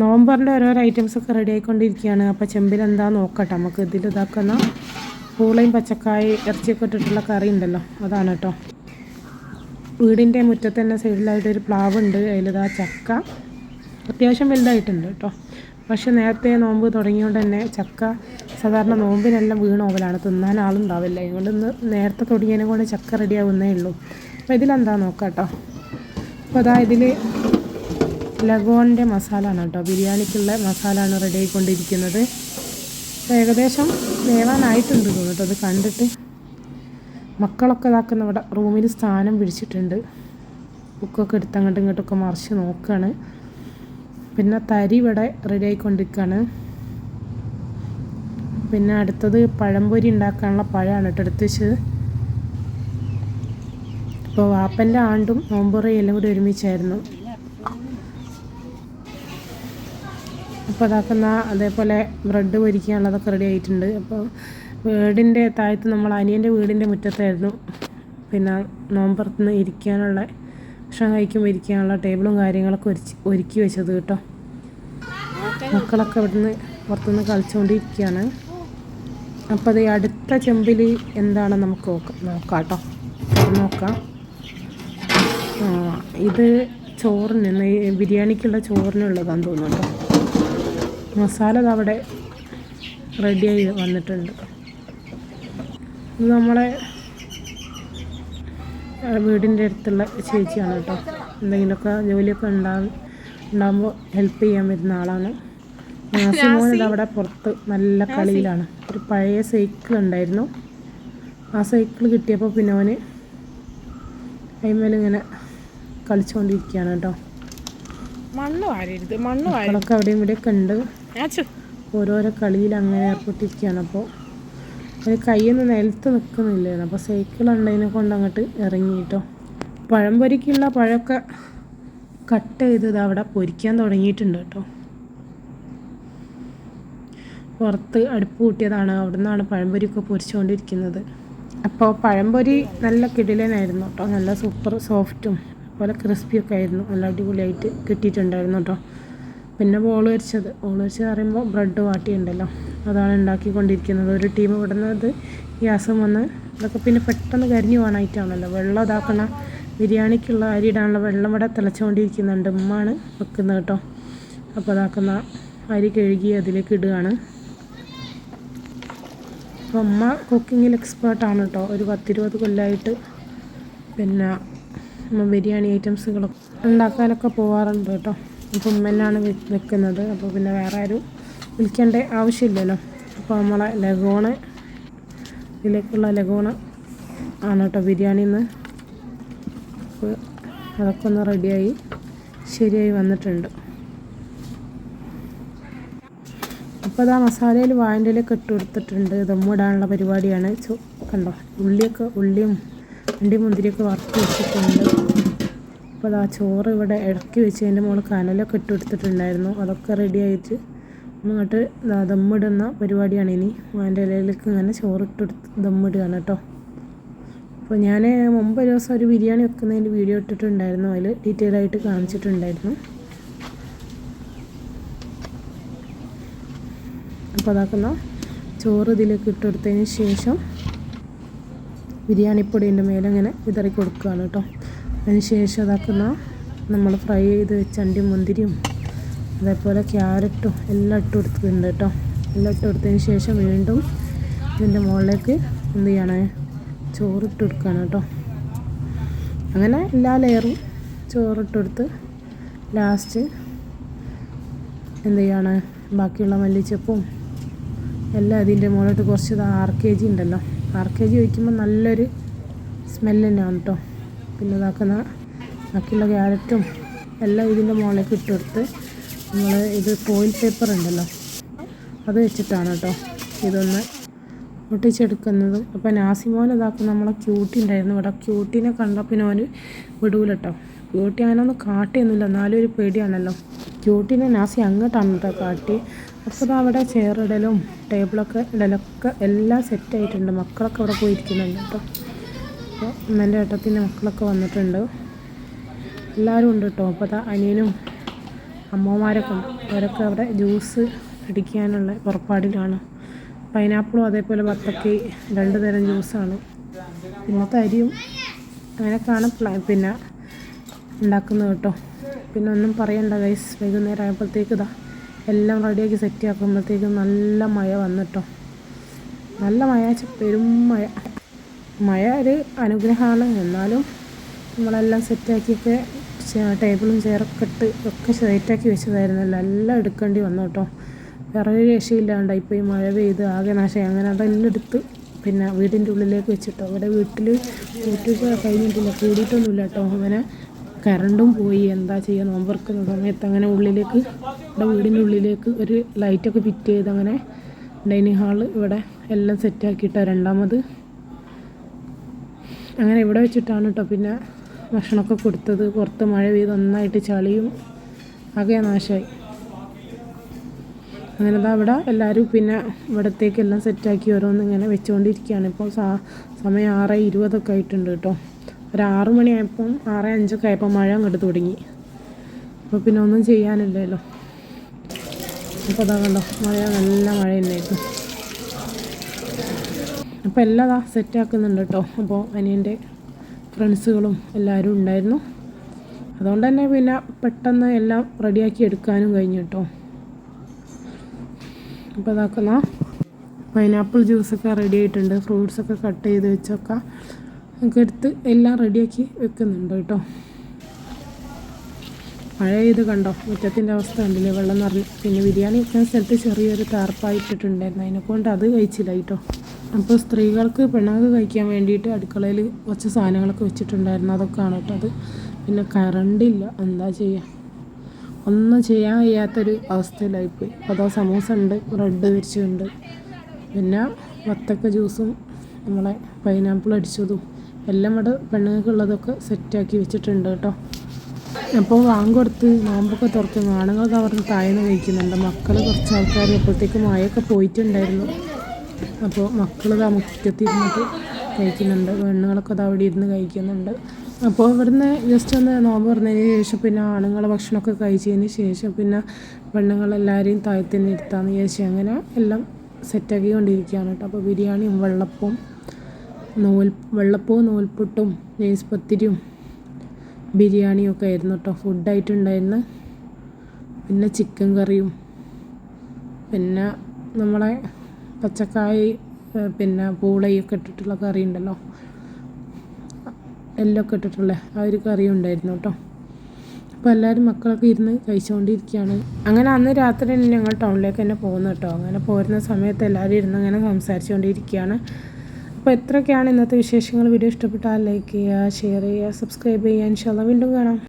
നോമ്പറിന്റെ ഓരോരോ ഐറ്റംസ് ഒക്കെ റെഡി ആയിക്കൊണ്ടിരിക്കുകയാണ് അപ്പോൾ ചെമ്പിൽ എന്താ നോക്കട്ടെ. നമുക്ക് ഇതിൽ ഇതാക്കുന്ന പൂളയും പച്ചക്കായ ഇറച്ചിയൊക്കെ ഇട്ടിട്ടുള്ള കറി ഉണ്ടല്ലോ. അതാണ് കേട്ടോ വീടിന്റെ മുറ്റത്ത് തന്നെ സൈഡിലായിട്ട് ഒരു പ്ലാവ് ഉണ്ട് അതിലിതാ ചക്ക. അത്യാവശ്യം വലുതായിട്ടുണ്ട് കേട്ടോ പക്ഷേ നേരത്തെ നോമ്പ് തുടങ്ങിയോണ്ട് തന്നെ ചക്ക സാധാരണ നോമ്പിനെല്ലാം വീണോവലാണ് തിന്നാൻ ആളുണ്ടാവില്ല. അതുകൊണ്ട് ഇന്ന് നേരത്തെ തുടങ്ങിയതിനെ കൊണ്ട് ചക്ക റെഡിയാവുന്നേ ഉള്ളൂ. അപ്പോൾ ഇതിലെന്താ നോക്കാം കേട്ടോ അപ്പോൾ അതാ ഇതിൽ ലഗോണിന്റെ മസാല ആണ് കേട്ടോ. ബിരിയാണിക്കുള്ള മസാല ആണ് റെഡി ആയിക്കൊണ്ടിരിക്കുന്നത് ഏകദേശം വേവാനായിട്ടുണ്ട് തോന്നുന്നു. അത് കണ്ടിട്ട് മക്കളൊക്കെ ഇതാക്കുന്ന ഇവിടെ റൂമിൽ സ്ഥാനം പിടിച്ചിട്ടുണ്ട്. ബുക്കൊക്കെ എടുത്ത് അങ്ങോട്ടും ഇങ്ങോട്ടൊക്കെ മറിച്ച് നോക്കുകയാണ് പിന്നെ തരി ഇവിടെ റെഡി ആയിക്കൊണ്ടിരിക്കുകയാണ് പിന്നെ അടുത്തത് പഴംപൊരി ഉണ്ടാക്കാനുള്ള പഴമാണ് കേട്ടോ എടുത്ത് വെച്ചത്. ഇപ്പോൾ വാപ്പന്റെ ആണ്ടും നോമ്പുറയും എല്ലാം കൂടി ഒരുമിച്ചായിരുന്നു. അപ്പോൾ അതേപോലെ ബ്രെഡ് പൊരിക്കാനുള്ളതൊക്കെ റെഡി ആയിട്ടുണ്ട്. അപ്പോൾ വീടിന്റെ താഴത്ത് നമ്മൾ അനിയന്റെ വീടിന്റെ മുറ്റത്തായിരുന്നു. പിന്നെ നോമ്പുറത്തുനിന്ന് ഇരിക്കാനുള്ള ഭക്ഷണം കഴിക്കുമ്പോൾ ഇരിക്കാനുള്ള ടേബിളും കാര്യങ്ങളൊക്കെ ഒരുക്കി ഒരുക്കി വെച്ചത് കേട്ടോ. മക്കളൊക്കെ ഇവിടുന്ന് പുറത്തുനിന്ന് കളിച്ചുകൊണ്ടിരിക്കുകയാണ് അപ്പോൾ അത് അടുത്ത ചെമ്പിൽ എന്താണ് നമുക്ക് നോക്കാം കേട്ടോ. നോക്കാം. ഇത് ചോറിന് ബിരിയാണിക്കുള്ള ചോറിനുള്ളതാണെന്ന് തോന്നുന്നു കേട്ടോ. മസാല അവിടെ റെഡിയായി വന്നിട്ടുണ്ട്. നമ്മളെ വീടിന്റെ അടുത്തുള്ള ചേച്ചിയാണ് കേട്ടോ. എന്തെങ്കിലുമൊക്കെ ജോലിയൊക്കെ ഉണ്ടാവും ഉണ്ടാകുമ്പോൾ ഹെൽപ്പ് ചെയ്യാൻ വരുന്ന ആളാണ്. നാസിമോൻ ഇത് അവിടെ പുറത്ത് നല്ല കളിയിലാണ്. ഒരു പഴയ സൈക്കിൾ ഉണ്ടായിരുന്നു. ആ സൈക്കിൾ കിട്ടിയപ്പോൾ പിന്നെ അവന് അതിന്മേലിങ്ങനെ കളിച്ചുകൊണ്ടിരിക്കുകയാണ് കേട്ടോ. മണ്ണ് വാരരുത് മണ്ണ് വാരൊക്കെ അവിടെയും ഇവിടെയൊക്കെ ഉണ്ട്. ഓരോരോ കളിയിൽ അങ്ങനെ ഏർപ്പെട്ടിരിക്കുകയാണ്. അപ്പോൾ അത് കയ്യൊന്ന് നിലത്ത് നിൽക്കുന്നില്ലായിരുന്നു അപ്പോൾ സൈക്കിൾ ഉണ്ടതിനെ കൊണ്ട് അങ്ങോട്ട് ഇറങ്ങി കേട്ടോ. പഴം പൊരിക്കുള്ള പഴമൊക്കെ കട്ട് ചെയ്ത് ഇത് അവിടെ പൊരിക്കാൻ തുടങ്ങിയിട്ടുണ്ട് കേട്ടോ. പുറത്ത് അടുപ്പ് കൂട്ടിയതാണ്. അവിടെ നിന്നാണ് പഴംപൊരിയൊക്കെ പൊരിച്ചുകൊണ്ടിരിക്കുന്നത്. അപ്പോൾ പഴംപൊരി നല്ല കിടിലനായിരുന്നു കേട്ടോ. നല്ല സൂപ്പർ സോഫ്റ്റും അതുപോലെ ക്രിസ്പിയൊക്കെ ആയിരുന്നു. നല്ല അടിപൊളിയായിട്ട് കിട്ടിയിട്ടുണ്ടായിരുന്നു കേട്ടോ. പിന്നെ ബോൾ വരിച്ചത്. ബോൾ വരിച്ചത് പറയുമ്പോൾ ബ്രെഡ് വാട്ടിയുണ്ടല്ലോ അതാണ് ഉണ്ടാക്കിക്കൊണ്ടിരിക്കുന്നത്. ഒരു ടീം വിടുന്നത് ഗ്യാസും വന്ന് ഇതൊക്കെ പിന്നെ പെട്ടെന്ന് കരിഞ്ഞു പോകാനായിട്ടാണല്ലോ വെള്ളം ഇതാക്കണ ബിരിയാണിക്കുള്ള അരി ഇടാനുള്ള വെള്ളം ഇവിടെ തിളച്ചുകൊണ്ടിരിക്കുന്നുണ്ട്. ഉമ്മാണ് വെക്കുന്നത് കേട്ടോ. അപ്പോൾ ഇതാക്കുന്ന അരി കഴുകി അതിലേക്ക് ഇടുകയാണ്. അപ്പോൾ ഉമ്മ കുക്കിങ്ങിൽ എക്സ്പേർട്ടാണ് കേട്ടോ. ഒരു പത്തിരുപത് കൊല്ലമായിട്ട് പിന്നെ ബിരിയാണി ഐറ്റംസുകളൊക്കെ ഉണ്ടാക്കാനൊക്കെ പോവാറുണ്ട് കേട്ടോ. അപ്പോൾ ഉമ്മ തന്നെയാണ് വെക്കുന്നത്. അപ്പോൾ പിന്നെ വേറെ ആരും വിളിക്കേണ്ട ആവശ്യമില്ലല്ലോ. അപ്പോൾ നമ്മളെ ലഗോണ് ഇതിലേക്കുള്ള ലഗോണ് ആണ് കേട്ടോ ബിരിയാണിന്ന്. അപ്പോൾ അതൊക്കെ ഒന്ന് റെഡിയായി ശരിയായി വന്നിട്ടുണ്ട്. അപ്പോൾ അതാ മസാലയിൽ വാഴന്റെ ഇലയൊക്കെ ഇട്ട് കൊടുത്തിട്ടുണ്ട്. ദമ്മിടാനുള്ള പരിപാടിയാണ്. കണ്ടോ? ഉള്ളിയൊക്കെ ഉള്ളിയും അണ്ടി മുന്തിരിയൊക്കെ വറുത്ത് വെച്ചിട്ടുണ്ട്. അപ്പോൾ ആ ചോറ് ഇവിടെ ഇടയ്ക്ക് വെച്ച് അതിന്റെ മുകളിൽ കനലൊക്കെ ഇട്ട് കൊടുത്തിട്ടുണ്ടായിരുന്നു. അതൊക്കെ റെഡി ആയിട്ട് അങ്ങോട്ട് ദാ ദമ്മിടുന്ന പരിപാടിയാണ് ഇനി. അതിന്റെ ഇലയിലേക്ക് ഇങ്ങനെ ചോറ് ഇട്ട് കൊടുത്ത് ദമ്മിടുകയാണ് കേട്ടോ. അപ്പോൾ ഞാൻ മുമ്പ് ഒരു ദിവസം ഒരു ബിരിയാണി വെക്കുന്നതിന്റെ വീഡിയോ ഇട്ടിട്ടുണ്ടായിരുന്നു. അതിൽ ഡീറ്റെയിൽ ആയിട്ട് കാണിച്ചിട്ടുണ്ടായിരുന്നു. അപ്പോൾ അതാക്കുന്ന ചോറ് ഇതിലേക്ക് ഇട്ട് കൊടുത്തതിന് ശേഷം ബിരിയാണിപ്പൊടിന്റെ മേലെ ഇങ്ങനെ വിതറി കൊടുക്കുകയാണ് കേട്ടോ. അതിന് ശേഷം അതാക്കുന്ന നമ്മൾ ഫ്രൈ ചെയ്ത് വെച്ച അണ്ടി മുന്തിരിയും അതേപോലെ ക്യാരറ്റും എല്ലാം ഇട്ട് കൊടുത്തിട്ടുണ്ട് കേട്ടോ. എല്ലാം ഇട്ട് കൊടുത്തതിന് ശേഷം വീണ്ടും ഇതിന്റെ മുകളിലേക്ക് എന്ത് ചെയ്യണേ? ചോറിട്ട് കൊടുക്കണം കേട്ടോ. അങ്ങനെ എല്ലാ ലെയറും ചോറിട്ട് കൊടുത്ത് ലാസ്റ്റ് എന്ത് ചെയ്യാണ്? ബാക്കിയുള്ള മല്ലിച്ചപ്പും എല്ലാം അതിന്റെ മുകളിലോട്ട് കുറച്ച് ആർ കെ ജി ഉണ്ടല്ലോ. ആർ കെ ജി ഒഴിക്കുമ്പോൾ നല്ലൊരു സ്മെല്ല് കേട്ടോ. പിന്നെ ഇതാക്കുന്ന ബാക്കിയുള്ള ക്യാരറ്റും എല്ലാം ഇതിന്റെ മുകളിലേക്ക് ഇട്ടെടുത്ത് നമ്മൾ ഇത് ഫോയിൽ പേപ്പർ ഉണ്ടല്ലോ അത് വെച്ചിട്ടാണ് കേട്ടോ ഇതൊന്ന് ഒട്ടിച്ചെടുക്കുന്നതും അപ്പോൾ നാസിമോൻ ഇതാക്കും നമ്മളെ ക്യൂട്ടി ഉണ്ടായിരുന്നു. ഇവിടെ ക്യൂട്ടിനെ കണ്ടപ്പോൾ പിന്നെ അവന് വിടൂല കേട്ടോ. ക്യൂട്ടി അങ്ങനെ ഒന്നും കാട്ടിയൊന്നുമില്ല. എന്നാലും ഒരു പേടിയാണല്ലോ. ക്യൂട്ടിനെ നാസി അങ്ങോട്ടാണ് കേട്ടോ കാട്ടി. അപ്പോൾ ദാ അവിടെ ചെയറിടലും ടേബിളൊക്കെ ഇടലൊക്കെ എല്ലാം സെറ്റായിട്ടുണ്ട് മക്കളൊക്കെ അവിടെ പോയിരിക്കുന്നുണ്ട് കേട്ടോ. അപ്പോൾ ഉമ്മന്റെ ഏട്ടത്തിന്റെ മക്കളൊക്കെ വന്നിട്ടുണ്ട്. എല്ലാവരും ഉണ്ട് കേട്ടോ അപ്പോൾ അതാ അനിയനും അമ്മമാരൊക്കെ ഉണ്ട്. അവരൊക്കെ അവിടെ ജ്യൂസ് അടിക്കാനുള്ള പുറപ്പാടിലാണ്. പൈനാപ്പിളും അതേപോലെ ബത്തക്കി രണ്ട് തരം ജ്യൂസാണ്. പിന്നെ തരിയും അങ്ങനെയൊക്കെയാണ് പ്ലാ പിന്നെ ഉണ്ടാക്കുന്നത് കേട്ടോ പിന്നെ ഒന്നും പറയണ്ട ഗൈസ് വൈകുന്നേരം ആയപ്പോഴത്തേക്ക് ഇതാ എല്ലാം റെഡിയാക്കി സെറ്റ് ആക്കുമ്പോഴത്തേക്കും നല്ല മഴ വന്നിട്ടോ നല്ല മഴ പെരും മഴ. മഴ ഒരു അനുഗ്രഹമാണ്. എന്നാലും നമ്മളെല്ലാം സെറ്റാക്കിയൊക്കെ ടേബിളും ചെയറൊക്കെ ഇട്ട് ഒക്കെ സെറ്റാക്കി വെച്ചതായിരുന്നല്ലോ എല്ലാം എടുക്കേണ്ടി വന്നു കേട്ടോ. വേറെ ഒരു രക്ഷയില്ലാണ്ട് ഇപ്പോൾ ഈ മഴ പെയ്ത് ആകെ നാശം അങ്ങനെ അതെല്ലാം എടുത്ത് പിന്നെ വീടിന്റെ ഉള്ളിലേക്ക് വെച്ചിട്ടോ അവിടെ വീട്ടിൽ കൂട്ടിയിട്ട് കഴിഞ്ഞിട്ടില്ല. കൂടിയിട്ടൊന്നുമില്ല കേട്ടോ. അങ്ങനെ കറണ്ടും പോയി. എന്താ ചെയ്യുക? നോമ്പറക്കുന്ന സമയത്ത് അങ്ങനെ ഉള്ളിലേക്ക് ഇവിടെ വീടിന്റെ ഉള്ളിലേക്ക് ഒരു ലൈറ്റൊക്കെ ഫിറ്റ് ചെയ്ത് അങ്ങനെ ഡൈനിങ് ഹാൾ ഇവിടെ എല്ലാം സെറ്റാക്കിയിട്ടാണ് രണ്ടാമത് അങ്ങനെ ഇവിടെ വെച്ചിട്ടാണ് കേട്ടോ പിന്നെ ഭക്ഷണമൊക്കെ കൊടുത്തത്. പുറത്ത് മഴ പെയ്ത് നന്നായിട്ട് ചളിയും ആകെ നാശമായി. അങ്ങനെ ദാ ഇവിടെ എല്ലാവരും പിന്നെ ഇവിടത്തേക്ക് എല്ലാം സെറ്റാക്കി ഓരോന്ന് ഇങ്ങനെ വെച്ചുകൊണ്ടിരിക്കുകയാണ് ഇപ്പോൾ സാ സമയം ആറ് ഇരുപതൊക്കെ ആയിട്ടുണ്ട് കേട്ടോ. ഒരു ആറ് മണിയായപ്പം ആറ് അഞ്ചൊക്കെ ആയപ്പോൾ മഴ അങ്ങോട്ട് തുടങ്ങി. അപ്പോൾ പിന്നെ ഒന്നും ചെയ്യാനില്ലല്ലോ. അപ്പോൾ അതാ കണ്ടോ മഴ നല്ല മഴ തന്നെയായിരുന്നു. അപ്പോൾ എല്ലാം സെറ്റാക്കുന്നുണ്ട് കേട്ടോ അപ്പോൾ അനിയന്റെ ഫ്രണ്ട്സുകളും എല്ലാവരും ഉണ്ടായിരുന്നു. അതുകൊണ്ട് തന്നെ പിന്നെ പെട്ടെന്ന് എല്ലാം റെഡിയാക്കി എടുക്കാനും കഴിഞ്ഞു കേട്ടോ അപ്പോൾ ഇതാക്കുന്ന പൈനാപ്പിൾ ജ്യൂസൊക്കെ റെഡി ആയിട്ടുണ്ട്. ഫ്രൂട്ട്സൊക്കെ കട്ട് ചെയ്ത് വെച്ചൊക്കെ ഒക്കെ എടുത്ത് എല്ലാം റെഡിയാക്കി വെക്കുന്നുണ്ട് കേട്ടോ മഴ ചെയ്ത് കണ്ടോ? മുറ്റത്തിന്റെ അവസ്ഥ കണ്ടില്ലേ? വെള്ളം നിറഞ്ഞു. പിന്നെ ബിരിയാണി വെക്കുന്ന സ്ഥലത്ത് ചെറിയൊരു താർപ്പായിട്ടിട്ടുണ്ടായിരുന്നു അതിനെക്കൊണ്ട് അത് കഴിച്ചില്ല കേട്ടോ അപ്പോൾ സ്ത്രീകൾക്ക് പെണ്ണുങ്ങൾക്ക് കഴിക്കാൻ വേണ്ടിയിട്ട് അടുക്കളയിൽ കുറച്ച് സാധനങ്ങളൊക്കെ വെച്ചിട്ടുണ്ടായിരുന്നു. അതൊക്കെയാണ് കേട്ടോ അത്. പിന്നെ കറണ്ടില്ല എന്താ ചെയ്യുക ഒന്നും ചെയ്യാൻ കഴിയാത്തൊരു അവസ്ഥയിലായിപ്പോയി അതോ സമൂസ ഉണ്ട് ബ്രെഡ് വിരിച്ചുണ്ട് പിന്നെ വത്തക്ക ജ്യൂസും നമ്മളെ പൈനാപ്പിൾ അടിച്ചതും എല്ലാം ഇവിടെ പെണ്ണുങ്ങൾക്കുള്ളതൊക്കെ സെറ്റാക്കി വെച്ചിട്ടുണ്ട് കേട്ടോ. അപ്പോൾ വാങ്ങിക്കൊടുത്ത് നോമ്പൊക്കെ തുറക്കും ആണുങ്ങൾ കവർന്ന് താഴ്ന്ന് കഴിക്കുന്നുണ്ട്. മക്കൾ കുറച്ച് ആൾക്കാർ അപ്പോഴത്തേക്ക് മഴയൊക്കെ പോയിട്ടുണ്ടായിരുന്നു. അപ്പോൾ മക്കൾ ഇതാ മുറ്റത്തിരുന്നിട്ട് കഴിക്കുന്നുണ്ട്. പെണ്ണുങ്ങളൊക്കെ അത് അവിടെ ഇരുന്ന് കഴിക്കുന്നുണ്ട്. അപ്പോൾ ഇവിടുന്ന് ജസ്റ്റ് ഒന്ന് നോമ്പ് പറഞ്ഞതിന് ശേഷം പിന്നെ ആണുങ്ങളെ ഭക്ഷണമൊക്കെ കഴിച്ചതിന് ശേഷം പിന്നെ പെണ്ണുങ്ങളെല്ലാവരെയും താഴത്തിന് ഇരുത്താമെന്ന് വിചാരിച്ചു അങ്ങനെ എല്ലാം സെറ്റാക്കി കൊണ്ടിരിക്കുകയാണ് കേട്ടോ. അപ്പോൾ ബിരിയാണിയും വെള്ളപ്പവും നൂൽ വെള്ളപ്പവും നൂൽപുട്ടും നെയ്സ് പത്തിരിയും ബിരിയാണിയും ഒക്കെ ആയിരുന്നു കേട്ടോ. ഫുഡായിട്ടുണ്ടായിരുന്ന പിന്നെ ചിക്കൻ കറിയും പിന്നെ നമ്മളെ പച്ചക്കായ പിന്നെ പൂളയൊക്കെ ഇട്ടിട്ടുള്ള കറി ഉണ്ടല്ലോ. എല്ലൊക്കെ ഇട്ടിട്ടുള്ള ആ ഒരു കറി ഉണ്ടായിരുന്നു കേട്ടോ. അപ്പോൾ എല്ലാവരും മക്കളൊക്കെ ഇരുന്ന് കഴിച്ചുകൊണ്ടിരിക്കുകയാണ് അങ്ങനെ അന്ന് രാത്രി തന്നെ ഞങ്ങൾ ടൗണിലേക്ക് തന്നെ പോകുന്നു കേട്ടോ. അങ്ങനെ പോരുന്ന സമയത്ത് എല്ലാവരും ഇരുന്ന് അങ്ങനെ സംസാരിച്ചുകൊണ്ടിരിക്കുകയാണ് അപ്പോൾ എത്രയൊക്കെയാണ് ഇന്നത്തെ വിശേഷങ്ങൾ. വീഡിയോ ഇഷ്ടപ്പെട്ടാൽ ലൈക്ക് ചെയ്യുക ഷെയർ ചെയ്യുക സബ്സ്ക്രൈബ് ചെയ്യുക. ഇൻഷാല്ല വീണ്ടും കാണാം.